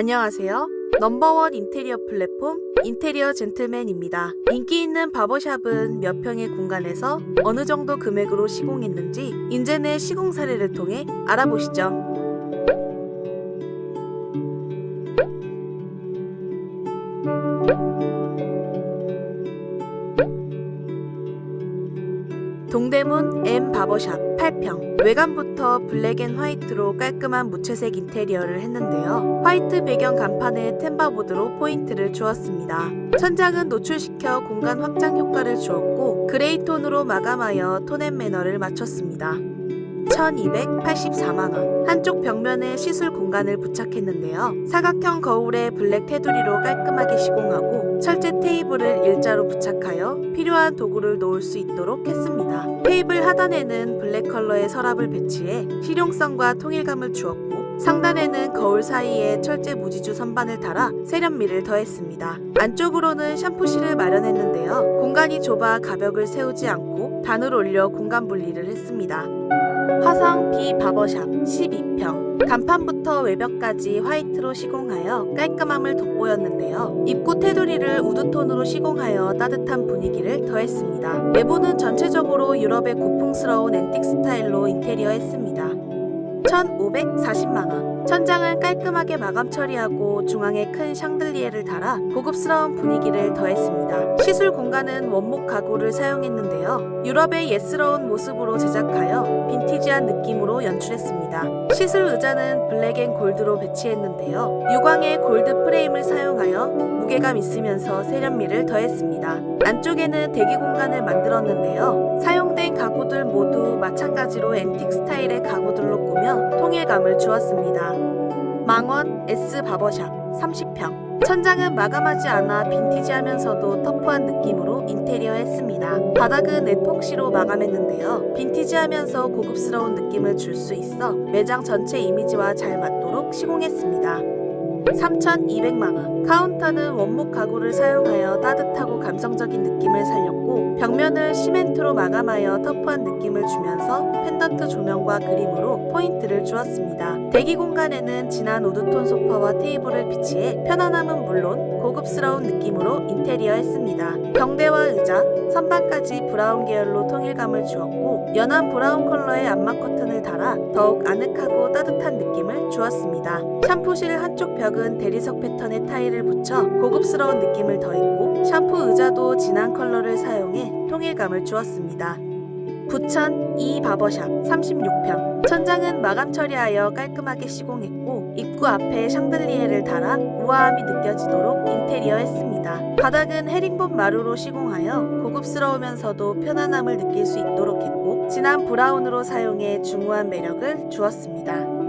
안녕하세요. 넘버원 인테리어 플랫폼 인테리어 젠틀맨입니다. 인기 있는 바버샵은 몇 평의 공간에서 어느 정도 금액으로 시공했는지 인제 내 시공 사례를 통해 알아보시죠. 동대문 M 바버샵 8평 외관부터 블랙 앤 화이트로 깔끔한 무채색 인테리어를 했는데요. 화이트 배경 간판에 템바보드로 포인트를 주었습니다. 천장은 노출시켜 공간 확장 효과를 주었고 그레이 톤으로 마감하여 톤앤 매너를 맞췄습니다. 1284만원. 한쪽 벽면에 시술 공간을 부착했는데요. 사각형 거울에 블랙 테두리로 깔끔하게 시공하고 테이블을 일자로 부착하여 필요한 도구를 놓을 수 있도록 했습니다. 테이블 하단에는 블랙 컬러의 서랍을 배치해 실용성과 통일감을 주었고 상단에는 거울 사이에 철제 무지주 선반을 달아 세련미를 더했습니다. 안쪽으로는 샴푸실을 마련했는데요. 공간이 좁아 가벽을 세우지 않고 단을 올려 공간 분리를 했습니다. 화성 B 바버샵 12평 간판부터 외벽까지 화이트로 시공하여 깔끔함을 돋보였는데요. 입구 테두리를 우드톤으로 시공하여 따뜻한 분위기를 더했습니다. 내부는 전체적으로 유럽의 고풍스러운 앤틱 스타일로 인테리어 했습니다. 1,540만원. 천장은 깔끔하게 마감 처리하고 중앙에 큰 샹들리에를 달아 고급스러운 분위기를 더했습니다. 시술 공간은 원목 가구를 사용했는데요. 유럽의 예스러운 모습으로 제작하여 빈티지한 느낌으로 연출했습니다. 시술 의자는 블랙 앤 골드로 배치했는데요. 유광의 골드 프레임을 사용하여 무게감 있으면서 세련미를 더했습니다. 안쪽에는 대기 공간을 만들었는데요. 사용된 가구들 모두 마찬가지로 앤틱 스타일의 가구들로 꾸며 통일감을 주었습니다. 망원 S 바버샵 30평 천장은 마감하지 않아 빈티지하면서도 터프한 느낌으로 인테리어 했습니다. 바닥은 에폭시로 마감했는데요. 빈티지하면서 고급스러운 느낌을 줄 수 있어 매장 전체 이미지와 잘 맞도록 시공했습니다. 3,200만원. 카운터는 원목 가구를 사용하여 따뜻하고 감성적인 느낌을 살렸고, 벽면을 시멘트로 마감하여 터프한 느낌을 주면서 펜던트 조명과 그림으로 포인트를 주었습니다. 대기 공간에는 진한 우드톤 소파와 테이블을 비치해 편안함은 물론 고급스러운 느낌으로 인테리어 했습니다. 경대와 의자, 선반까지 브라운 계열로 통일감을 주었고, 연한 브라운 컬러의 암막 커튼을 달아 더욱 아늑하고 따뜻한 느낌을 주었습니다. 샴푸실 한쪽 벽은 대리석 패턴의 타일을 붙여 고급스러운 느낌을 더했고 샴푸 의자도 진한 컬러를 사용해 통일감을 주었습니다. 부천 이 바버샵 36 평 천장은 마감 처리하여 깔끔하게 시공했고 입구 앞에 샹들리에를 달아 우아함이 느껴지도록 인테리어 했습니다. 바닥은 헤링본 마루로 시공하여 고급스러우면서도 편안함을 느낄 수 있도록 했고 진한 브라운으로 사용해 중후한 매력을 주었습니다.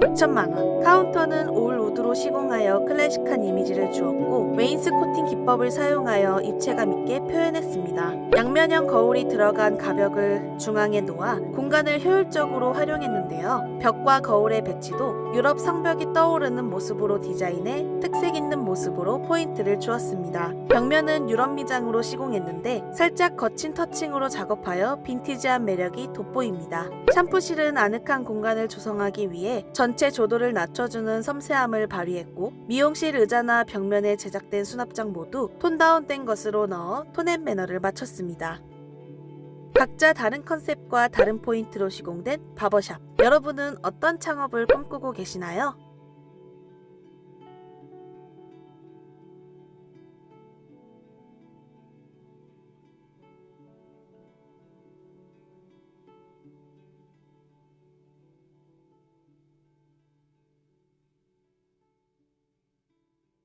6천만원. 카운터는 올 우드로 시공하여 클래식한 이미지를 주었고 웨인스코팅 기법을 사용하여 입체감 있게 표현했습니다. 양면형 거울이 들어간 가벽을 중앙에 놓아 공간을 효율적으로 활용했는데요. 벽과 거울의 배치도 유럽 성벽이 떠오르는 모습으로 디자인해 특색 있는 모습으로 포인트를 주었습니다. 벽면은 유럽 미장으로 시공했는데 살짝 거친 터칭으로 작업하여 빈티지한 매력이 돋보입니다. 샴푸실은 아늑한 공간을 조성하기 위해 전체 조도를 낮춰주는 섬세함을 발휘했고 미용실 의자나 벽면에 제작된 수납장 모두 톤 다운된 것으로 넣어 톤앤 매너를 맞췄습니다. 각자 다른 컨셉과 다른 포인트로 시공된 바버샵. 여러분은 어떤 창업을 꿈꾸고 계시나요?